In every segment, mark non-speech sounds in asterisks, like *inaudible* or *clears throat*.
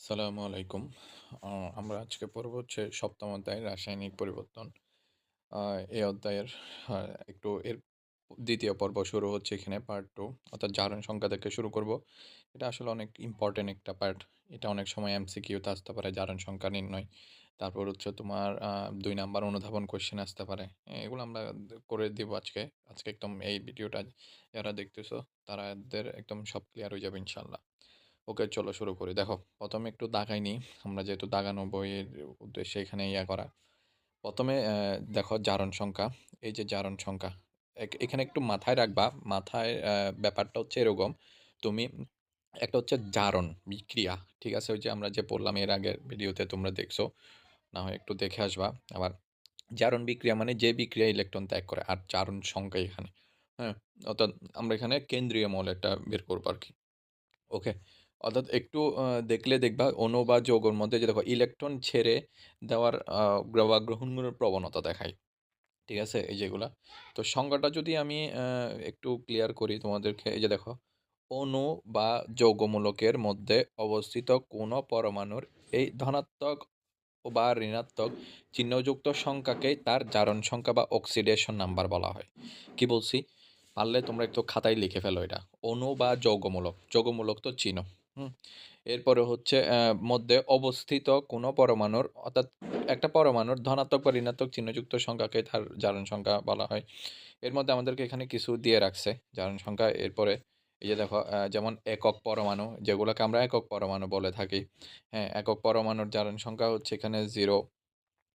সালামু আলাইকুম আমরা আজকে পড়ব হচ্ছে সপ্তম অধ্যায় রাসায়নিক পরিবর্তন। এই অধ্যায়ের একটু এর দ্বিতীয় পর্ব শুরু হচ্ছে এখানে পার্ট টু অর্থাৎ জারণ সংখ্যা থেকে শুরু করব। এটা আসলে অনেক ইম্পোর্টেন্ট একটা পার্ট। এটা অনেক সময় এমসিকিউতে আসতে পারে, জারণ সংখ্যা নির্ণয়। তারপর হচ্ছে তোমার দুই নাম্বার অনুধাবন কোয়েশ্চেন আসতে পারে। এগুলো আমরা করে দিব আজকে। আজকে একদম এই ভিডিওটা যারা দেখতেছো তারা এদের একদম সব ক্লিয়ার হয়ে যাবে ইনশাআল্লাহ। ওকে চলো শুরু করি। দেখো, প্রথমে একটু দাগাই নিই আমরা যেহেতু দাগানো বইয়ের উদ্দেশ্যে এখানে ইয়া করা। প্রথমে দেখো জারণ সংখ্যা। এই যে জারণ সংখ্যা এখানে একটু মাথায় রাখবা। মাথায় ব্যাপারটা হচ্ছে এরকম। তুমি একটা হচ্ছে জারণ, বিক্রিয়া, ঠিক আছে? ওই যে আমরা যে পড়লাম এর আগের ভিডিওতে তোমরা দেখছ, না হয় একটু দেখে আসবা। আবার জারণ বিক্রিয়া মানে যে বিক্রিয়া ইলেকট্রন ত্যাগ করে, আর জারণ সংখ্যা এখানে হ্যাঁ? অর্থাৎ আমরা এখানে কেন্দ্রীয় মল একটা বের করব আর কি। ওকে অর্থাৎ একটু দেখলে দেখবা অণু বা যৌগের মধ্যে যে দেখো ইলেকট্রন ছেড়ে দেওয়ার বা গ্রহণের প্রবণতা দেখায়। ঠিক আছে? এই যেগুলা। তো সংজ্ঞাটা যদি আমি একটু ক্লিয়ার করি তোমাদেরকে, এই যে দেখো, অণু বা যৌগমূলকের মধ্যে অবস্থিত কোনো পরমাণুর এই ধনাত্মক বা ঋণাত্মক চিহ্নযুক্ত সংখ্যাকে তার জারণ সংখ্যা বা অক্সিডেশন নাম্বার বলা হয়। কি বলছি? পারলে তোমরা একটু খাতায় লিখে ফেলো এটা। অণু বা যৌগমূলক। যৌগমূলক তো চিহ্ন। এরপরে হচ্ছে মধ্যে অবস্থিত কোনো পরমাণুর, অর্থাৎ একটা পরমাণুর ধনাত্মক বা ঋণাত্মক চিহ্নযুক্ত সংখ্যাকে তার জারণ সংখ্যা বলা হয়। এর মধ্যে আমাদেরকে এখানে কিছু দিয়ে রাখছে জারণ সংখ্যা। এরপরে এই যে দেখো যেমন একক পরমাণু, যেগুলোকে আমরা একক পরমাণু বলে থাকি। হ্যাঁ একক পরমাণুর জারণ সংখ্যা হচ্ছে এখানে জিরো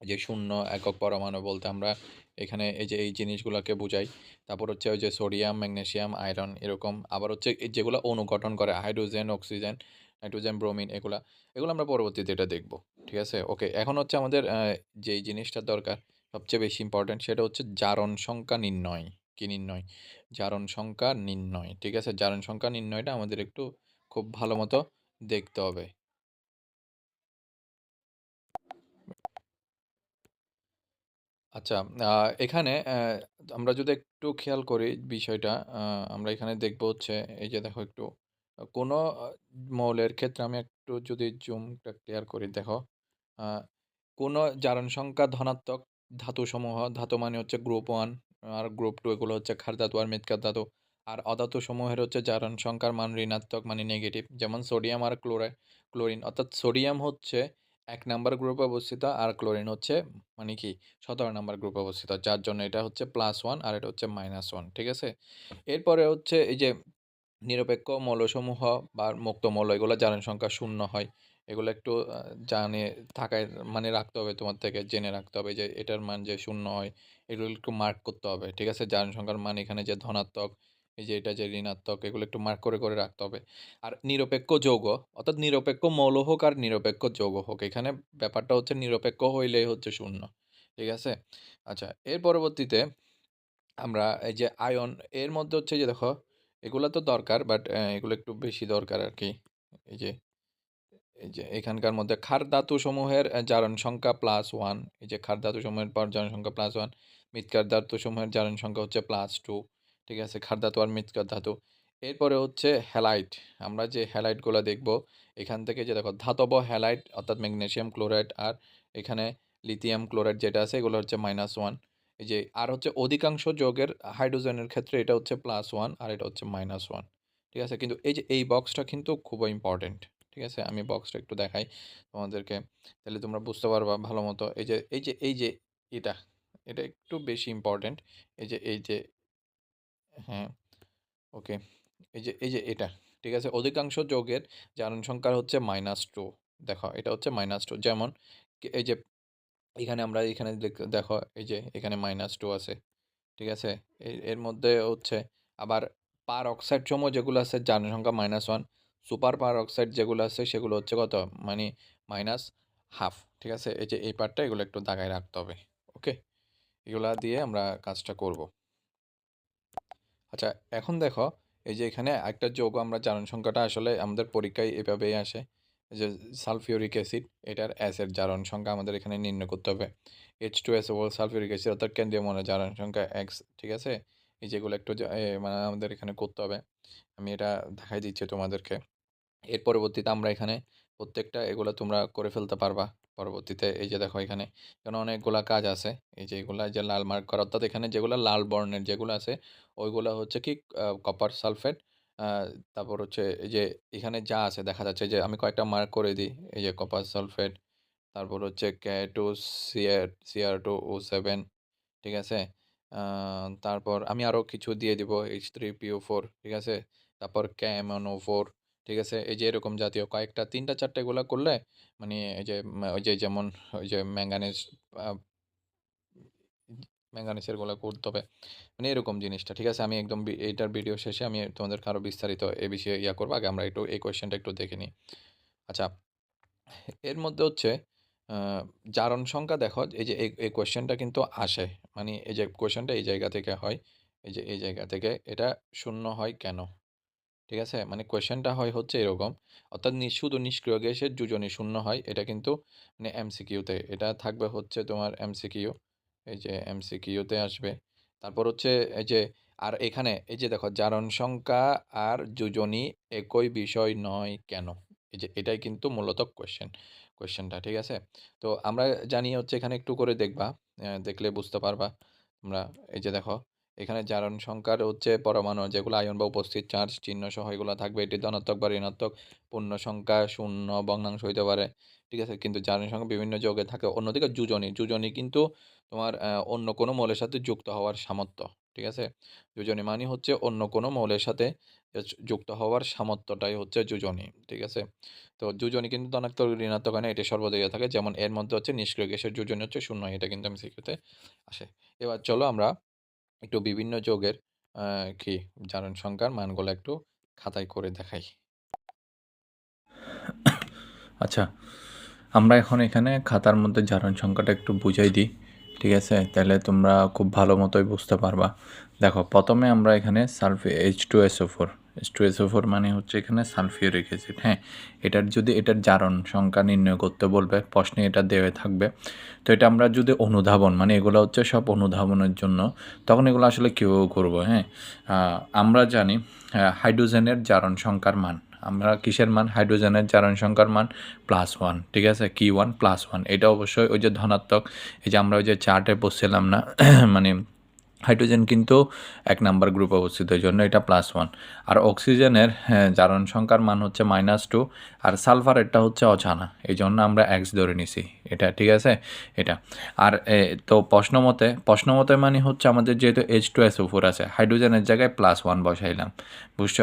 যে শূন্য একক পরমাণু বলতে আমরা এখানে এই যে এই জিনিসগুলোকে বুঝাই। তারপর হচ্ছে ওই যে সোডিয়াম ম্যাগনেশিয়াম আয়রন এরকম। আবার হচ্ছে যেগুলো অনুগঠন করে, হাইড্রোজেন, অক্সিজেন, নাইট্রোজেন, ব্রোমিন, এগুলা, এগুলো আমরা পরবর্তীতে এটা দেখব। ঠিক আছে? ওকে, এখন হচ্ছে আমাদের যেই জিনিসটা দরকার, সবচেয়ে বেশি ইম্পর্টেন্ট সেটা হচ্ছে জারণ সংখ্যা নির্ণয়। কি নির্ণয়? জারণ সংখ্যা নির্ণয়। ঠিক আছে? জারণ সংখ্যা নির্ণয়টা আমাদের একটু খুব ভালো মতো দেখতে হবে। আচ্ছা এখানে আমরা যদি একটু খেয়াল করি বিষয়টা আমরা এখানে দেখব হচ্ছে, এই যে দেখো একটু কোনো মৌলের ক্ষেত্রে আমি একটু যদি জুমটা ক্লিয়ার করি, দেখো কোনো জারণ সংখ্যা ধনাত্মক ধাতুসমূহ, ধাতু মানে হচ্ছে গ্রুপ ওয়ান আর গ্রুপ টু এগুলো হচ্ছে ক্ষার ধাতু আর মৃৎকার ধাতু আর অধাতু সমূহের হচ্ছে জারণ সংখ্যার মান ঋণাত্মক মানে নেগেটিভ যেমন সোডিয়াম আর ক্লোরাইড ক্লোরিন অর্থাৎ সোডিয়াম হচ্ছে এক নাম্বার গ্রুপে অবস্থিত, আর ক্লোরিন হচ্ছে মানে কি সতেরো নাম্বার গ্রুপে অবস্থিত, যার জন্য এটা হচ্ছে প্লাস ওয়ান আর এটা হচ্ছে মাইনাস ওয়ান ঠিক আছে? এরপরে হচ্ছে এই যে নিরপেক্ষ মৌলসমূহ বা মুক্ত মৌল, এগুলো জারণ সংখ্যা শূন্য হয়, এগুলো একটু জানে থাকায় মানে রাখতে হবে তোমার থেকে, জেনে রাখতে হবে যে এটার মান যে শূন্য হয়, এগুলো একটু মার্ক করতে হবে, ঠিক আছে? জারণ সংখ্যার মান এখানে যে ধনাত্মক এই যে এটা যে ঋণাত্মক, এগুলো একটু মার্ক করে করে রাখতে হবে। আর নিরপেক্ষ যৌগ, অর্থাৎ নিরপেক্ষ মৌল হোক আর নিরপেক্ষ যৌগ হোক, এখানে ব্যাপারটা হচ্ছে নিরপেক্ষ হইলেই হচ্ছে শূন্য, ঠিক আছে? আচ্ছা এর পরবর্তীতে আমরা এই যে আয়ন, এর মধ্যে হচ্ছে যে দেখো, এগুলো তো দরকার বাট এগুলো একটু বেশি দরকার আর কি। এই যে এই যে এখানকার মধ্যে ক্ষার ধাতু সমূহের জারণ সংখ্যা প্লাস ওয়ান এই যে ক্ষার ধাতু সমূহের পর জারণ সংখ্যা প্লাস ওয়ান মৃৎকার ধাতু সমূহের জারণ সংখ্যা হচ্ছে প্লাস টু ঠিক আছে? ক্ষার ধাতু আর মৃৎকার ধাতু। এরপরে হচ্ছে হ্যালাইট। আমরা যে হ্যালাইটগুলো দেখব, এখান থেকে যে দেখো ধাতব হ্যালাইট অর্থাৎ ম্যাগনেশিয়াম ক্লোরাইড আর এখানে লিথিয়াম ক্লোরাইড যেটা আছে, এগুলো হচ্ছে মাইনাস ওয়ান এই যে, আর হচ্ছে অধিকাংশ যোগের হাইড্রোজেনের ক্ষেত্রে এটা হচ্ছে প্লাস ওয়ান আর এটা হচ্ছে মাইনাস ওয়ান ঠিক আছে? কিন্তু এই যে, এই বক্সটা কিন্তু খুবই ইম্পর্টেন্ট ঠিক আছে? আমি বক্সটা একটু দেখাই তোমাদেরকে, তাহলে তোমরা বুঝতে পারবা ভালো মতো। এই যে এই যে এই যে এটা এটা একটু বেশি ইম্পর্টেন্ট এই যে এই যে হ্যাঁ ওকে। এই যে এই যে এটা, ঠিক আছে? অধিকাংশ যোগের জারণ সংখ্যা হচ্ছে মাইনাস টু দেখো, এটা হচ্ছে মাইনাস টু যেমন এই যে এখানে আমরা এখানে দেখো, এই যে এখানে মাইনাস টু আছে, ঠিক আছে? এর মধ্যে হচ্ছে আবার পার অক্সাইড সময় যেগুলো আছে জারণ সংখ্যা minus one super peroxide যেগুলো আছে, সেগুলো হচ্ছে কত? মানে মাইনাস হাফ ঠিক আছে? এই যে, এই পার্টটা এগুলো একটু দাগায় রাখতে হবে, ওকে? এগুলা দিয়ে আমরা কাজটা করব। আচ্ছা এখন দেখো, এই যে এখানে একটা যোগ আমরা জারণ সংখ্যাটা আসলে আমাদের পরীক্ষায় এভাবেই আসে। যে সালফিউরিক অ্যাসিড, এটার অ্যাসের জারণ সংখ্যা আমাদের এখানে নির্ণয় করতে হবে। H two S O sulphuric acid অর্থাৎ কেন্দ্রীয় মনে জারণ সংখ্যা এক্স ঠিক আছে? এই যেগুলো একটু মানে আমাদের এখানে করতে হবে। আমি এটা দেখাই দিচ্ছি তোমাদেরকে। এর পরবর্তীতে আমরা এখানে প্রত্যেকটা এগুলো তোমরা করে ফেলতে পারবা পরবর্তীতে। এই যে দেখো এখানে, এখানে অনেকগুলা কাজ আছে। এই যে এগুলা যে লাল মার্ক করা অর্থাৎ এখানে যেগুলা লাল বর্ণের যেগুলো আছে ওইগুলো হচ্ছে কি কপার সালফেট। তারপর হচ্ছে এই যে এখানে যা আছে দেখা যাচ্ছে যে আমি কয়েকটা মার্ক করে দিই। এই যে কপার সালফেট, তারপর হচ্ছে K2CR Cr2O7 ঠিক আছে? তারপর আমি আরও কিছু দিয়ে দিব H3PO4 ঠিক আছে? তারপর KMnO4 ঠিক আছে? এই যে এরকম জাতীয় কয়েকটা ৩ টা ৪ টা এগুলা করলে মানে এই যে ওই যে যেমন ওই যে ম্যাঙ্গানিজ আ ম্যাঙ্গানিজেরগুলা করতে হবে। মানে এরকম জিনিসটা ঠিক আছে? আমি একদম এইটার ভিডিও শেষে আমি তোমাদেরকে আরও বিস্তারিত এ বিষয়ে ইয়া করব আগে আমরা একটু এই কোয়েশ্চেনটা একটু দেখে নিই। আচ্ছা, এর মধ্যে হচ্ছে জারণ সংখ্যা দেখো এই যে এই কোয়েশ্চেনটা কিন্তু আসে। মানে এই যে কোয়েশ্চেনটা এই জায়গা থেকে হয়। এই যে এই জায়গা থেকে এটা শূন্য হয় কেন? ঠিক আছে? মানে কোয়েশ্চেনটা হয় হচ্ছে এরকম। অর্থাৎ শুধু নিষ্ক্রিয় গ্যাসের যোজনী শূন্য হয়। এটা কিন্তু মানে এমসিকিউতে। এটা থাকবে হচ্ছে তোমার এমসিকিউ। এই যে এমসিকিউতে আসবে। তারপর হচ্ছে এই যে, আর এখানে এই যে দেখো, জারণ সংখ্যা আর যোজনী একই বিষয় নয় কেন? এই যে এটাই কিন্তু মূলত কোয়েশ্চেন কোয়েশ্চেনটা ঠিক আছে? তো আমরা জানি হচ্ছে এখানে একটু করে দেখবা। দেখলে বুঝতে পারবা। আমরা এই যে দেখো এখানে জারণ সংখ্যার হচ্ছে পরমাণু যেগুলো আয়ন বা উপস্থিত চার্জ চিহ্ন সহ এগুলো থাকবে। এটি ধনাত্মক বা ঋণাত্মক পূর্ণ সংখ্যা, শূন্য, ভগ্নাংশ হইতে পারে। ঠিক আছে? কিন্তু জারণ সংখ্যা বিভিন্ন যোগে থাকে। অন্যদিকে যোজনী, যোজনী কিন্তু তোমার অন্য কোনো মৌলের সাথে যুক্ত হওয়ার সামর্থ্য। ঠিক আছে? যোজনী মানে হচ্ছে অন্য কোনো মৌলের সাথে যুক্ত হওয়ার সামর্থ্যটাই হচ্ছে যোজনী। ঠিক আছে? তো যোজনী কিন্তু ধনাত্মক, ঋণাত্মক না। এটি সর্বদা থাকে। যেমন এর মধ্যে হচ্ছে নিষ্ক্রিয় গ্যাসের যোজনী হচ্ছে শূন্য। এটা কিন্তু এমসিকিউতে আসে। এবার চলো আমরা একটু বিভিন্ন যোগের কি জারণ সংখ্যার মানগুলো একটু খাতায় করে দেখাই। আচ্ছা, আমরা এখন এখানে খাতার মধ্যে জারণ সংখ্যাটা একটু বুঝাই দিই। ঠিক আছে? তাহলে তোমরা খুব ভালো মতোই বুঝতে পারবা। দেখো প্রথমে আমরা এখানে সালফে H2SO4 H2SO4 মানে হচ্ছে এখানে সালফিউরিক অ্যাসিড। হ্যাঁ? এটার যদি এটার জারণ সংখ্যা নির্ণয় করতে বলবে, প্রশ্নে এটা দেওয়া থাকবে। তো এটা আমরা যদি অনুধাবন মানে এগুলো হচ্ছে সব অনুধাবনের জন্য, তখন এগুলো আসলে কীভাবে করব, হ্যাঁ? আমরা জানি হাইড্রোজেনের জারণ সংখ্যার মান। আমরা কিসের মান? হাইড্রোজেনের জারণ সংখ্যার মান প্লাস ওয়ান ঠিক আছে? কি 1 +1 এটা অবশ্যই ওই যে ধনাত্মক এই যে আমরা ওই যে চার্টে বলছিলাম না *clears throat* মানে হাইড্রোজেন কিন্তু এক নাম্বার গ্রুপে অবস্থিত এই জন্য এটা প্লাস ওয়ান আর অক্সিজেনের হ্যাঁ, জারণ সংখ্যার মান হচ্ছে মাইনাস টু আর সালফারেরটা হচ্ছে অজানা। এইজন্য আমরা এক্স ধরে নিছি। এটা ঠিক আছে? এটা। আর তো প্রশ্নমতে প্রশ্নমতে মানে হচ্ছে আমাদের যেহেতু H2SO4 আছে, হাইড্রোজেনের জায়গায় প্লাস ওয়ান বসাইলাম। বুঝছ?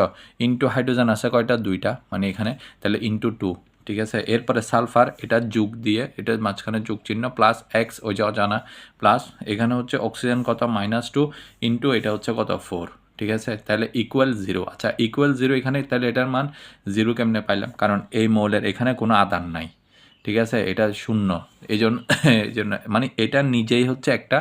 ইনটু হাইড্রোজেন আছে কয়টা? দুইটা মানে এখানে তাহলে ইনটু 2 ঠিক আছে? এরপরে সালফার, এটা যুগ দিয়ে এটার মাঝখানে যুগ চিহ্ন প্লাস এক্স ওই যে অজানা প্লাস এখানে হচ্ছে অক্সিজেন কত মাইনাস টু ইনটু এটা হচ্ছে কত ফোর ঠিক আছে? তাহলে ইকুয়াল জিরো আচ্ছা ইকুয়াল জিরো এখানে, তাহলে এটার মান জিরো কেমনে পাইলাম? কারণ এই মৌলের এখানে কোনো আদান নাই। ঠিক আছে? এটা শূন্য। এই জন্য মানে এটা নিজেই হচ্ছে একটা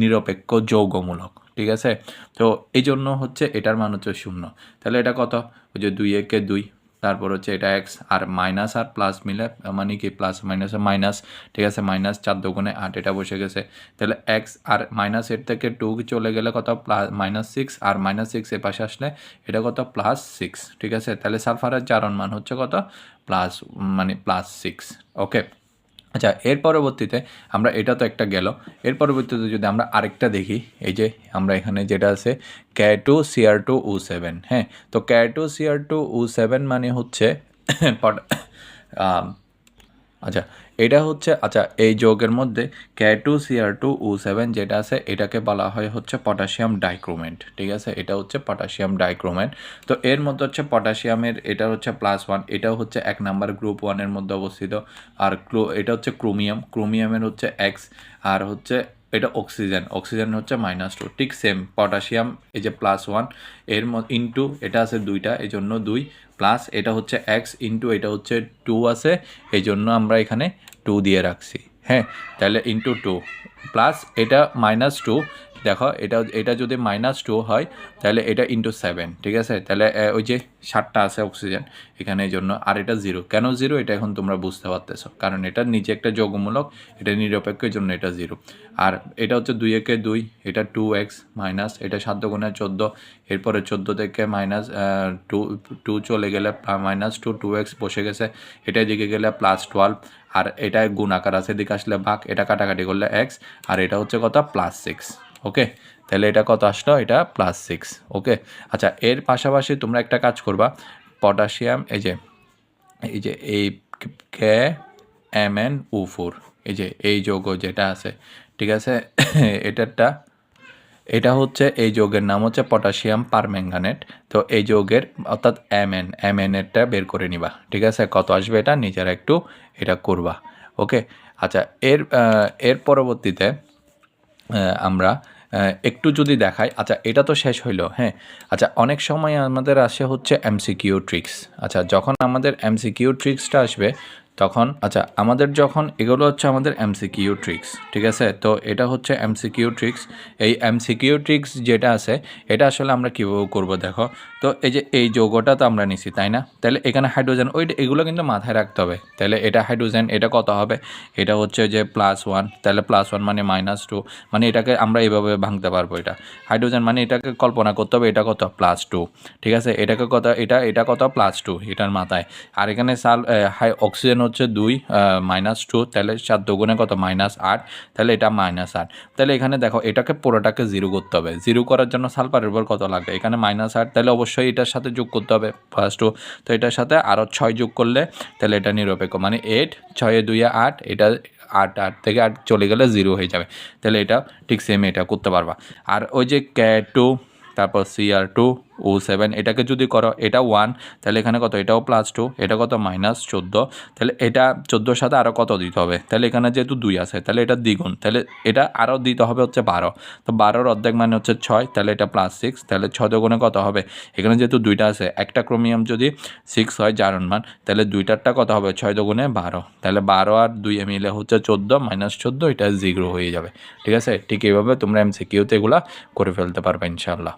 নিরপেক্ষ যৌগমূলক। ঠিক আছে? তো এই জন্য হচ্ছে এটার মান হচ্ছে শূন্য তাহলে এটা কত? ওই যে দুই একে 2 তারপর হচ্ছে এটা এক্স আর মাইনাস আর প্লাস মিলে মানে কি? প্লাস মাইনাসে মাইনাস ঠিক আছে মাইনাস চার দুগুণে আট, এটা বসে গেছে। তাহলে এক্স আর মাইনাস এর থেকে টু চলে গেলে কত? প্লাস মাইনাস সিক্স আর মাইনাস সিক্স এ পাশে আসলে এটা কত? প্লাস সিক্স ঠিক আছে? তাহলে সালফারের চারণ মান হচ্ছে কত? প্লাস মানে প্লাস সিক্স ওকে আচ্ছা এর পরবর্তীতে আমরা, এটা তো একটা গেল। এর পরবর্তীতে যদি আমরা আরেকটা দেখি, এই যে আমরা এখানে যেটা আছে K two Cr two O seven হ্যাঁ? তো K two Cr two O seven মানে হচ্ছে *coughs* *coughs* আচ্ছা এটা হচ্ছে আচ্ছা এই যৌগের মধ্যে K two Cr two O seven যেটা আছে, এটাকে বলা হয় হচ্ছে পটাশিয়াম ডাইক্রোমেন্ট ঠিক আছে? এটা হচ্ছে পটাশিয়াম ডাইক্রোমেন্ট তো এর মধ্যে হচ্ছে পটাশিয়ামের, এটা হচ্ছে প্লাস ওয়ান এটাও হচ্ছে এক নাম্বার গ্রুপ ওয়ানের মধ্যে অবস্থিত। আর ক্লো, এটা হচ্ছে ক্রোমিয়াম ক্রোমিয়ামের হচ্ছে এক্স আর হচ্ছে এটা অক্সিজেন অক্সিজেন হচ্ছে মাইনাস টু ঠিক সেম পটাশিয়াম, এই যে প্লাস ওয়ানের ইন্টু এটা আছে দুইটা এই জন্য দুই। প্লাস এটা হচ্ছে এক্স ইন্টু এটা হচ্ছে টু আছে এই জন্য আমরা এখানে টু দিয়ে রাখছি। হ্যাঁ তাহলে ইন্টু টু প্লাস এটা মাইনাস টু দেখো, এটা এটা যদি মাইনাস টু হয়, তাহলে এটা ইন্টু সেভেন ঠিক আছে? তাহলে ওই যে সাতটা আছে অক্সিজেন এখানে এই জন্য, আর এটা জিরো কেন জিরো এটা এখন তোমরা বুঝতে পারতেছো। কারণ এটা নিচে একটা যোগমূলক, এটা নিরপেক্ষের জন্য এটা জিরো আর এটা হচ্ছে দুই একে দুই, এটা টু এক্স মাইনাস এটা সাত গুণে চোদ্দ, এরপরে চোদ্দ থেকে মাইনাস টু টু চলে গেলে মাইনাস টু টু এক্স বসে গেছে এটা এদিকে গেলে প্লাস টুয়েলভ আর এটা গুণ আকার আছে, এদিকে আসলে ভাগ, এটা কাটাকাটি করলে এক্স আর এটা হচ্ছে কথা প্লাস সিক্স ওকে? তাহলে এটা কত আসলো? এটা প্লাস সিক্স ওকে? আচ্ছা এর পাশাপাশি তোমরা একটা কাজ করবা। পটাশিয়াম, এই যে এই যে এই K M N O four এই যে, এই যৌগ যেটা আছে, ঠিক আছে? এটারটা, এটা হচ্ছে এই যৌগের নাম হচ্ছে পটাশিয়াম পারম্যাঙ্গানেট। তো এই যৌগের, অর্থাৎ এম এন এম এন এরটা বের করে নিবা, ঠিক আছে? কত আসবে এটা? নিজেরা একটু এটা করবা, ওকে? আচ্ছা এর এর পরবর্তীতে আমরা একটু যদি দেখাই আচ্ছা এটা তো শেষ হইল হ্যাঁ। আচ্ছা অনেক সময় আমাদের আসে হচ্ছে এমসিকিউ ট্রিক্স আচ্ছা যখন আমাদের এমসিকিউ ট্রিক্সটা আসবে তখন আচ্ছা আমাদের যখন, এগুলো হচ্ছে আমাদের এমসিকিউ ট্রিক্স, ঠিক আছে? তো এটা হচ্ছে এমসিকিউ ট্রিক্স। এই এমসিকিউ ট্রিক্স যেটা আছে, এটা আসলে আমরা কীভাবে করব দেখো? তো এই যে, এই যৌগটা তো আমরা নিছি, তাই না? তাহলে এখানে হাইড্রোজেন, ওই এগুলো কিন্তু মাথায় রাখতে হবে। তাহলে এটা হাইড্রোজেন, এটা কত হবে? এটা হচ্ছে যে প্লাস ওয়ান তাহলে প্লাস ওয়ান মানে মাইনাস টু মানে এটাকে আমরা এইভাবে ভাঙতে পারব এটা। হাইড্রোজেন মানে এটাকে কল্পনা করতে হবে, এটা কত? প্লাস টু ঠিক আছে? এটাকে কত, এটা এটা কত? প্লাস টু এটার মাথায়। আর এখানে সাল হাই অক্সিজেন হচ্ছে দুই মাইনাস টু তাহলে সাত দুগুণে কত? মাইনাস আট, তাহলে এটা মাইনাস আট। তাহলে এখানে দেখো, এটাকে পুরোটাকে জিরো করতে হবে। জিরো করার জন্য সালফারের উপর কত লাগবে? এখানে মাইনাস আট, তাহলে অবশ্যই এটার সাথে যোগ করতে হবে। ফার্স্ট টু তো এটার সাথে আরও ছয় যোগ করলে তাহলে এটা নিরপেক্ষ। মানে এইট ছয়ে দুইয়ে আট, এটা আট আট থেকে আট চলে গেলে জিরো হয়ে যাবে। তাহলে এটা ঠিক সেম এটা করতে পারবা। আর ওই যে কে টু তারপর সিআর টু ও সেভেন, এটাকে যদি করো, এটা ওয়ান তাহলে এখানে কত? এটাও প্লাস টু এটা কত? মাইনাস চোদ্দ, তাহলে এটা চোদ্দোর সাথে আরও কত দিতে হবে? তাহলে এখানে যেহেতু দুই আছে, তাহলে এটা দ্বিগুণ, তাহলে এটা আরও দিতে হবে হচ্ছে বারো, তো বারোর অর্ধেক মানে হচ্ছে ছয়, তাহলে এটা প্লাস সিক্স তাহলে ছয় দুগুণে কত হবে? এখানে যেহেতু দুইটা আছে, একটা ক্রোমিয়াম যদি সিক্স হয় জারণ মান, তাহলে দুইটারটা কত হবে? ছয় দুগুণে বারো, তাহলে বারো আর দুই মিলে হচ্ছে চোদ্দ মাইনাস চোদ্দ, এটা জিরো হয়ে যাবে, ঠিক আছে? ঠিক এইভাবে তোমরা এমসিকিউতে এগুলা করে ফেলতে পারবে ইনশাল্লাহ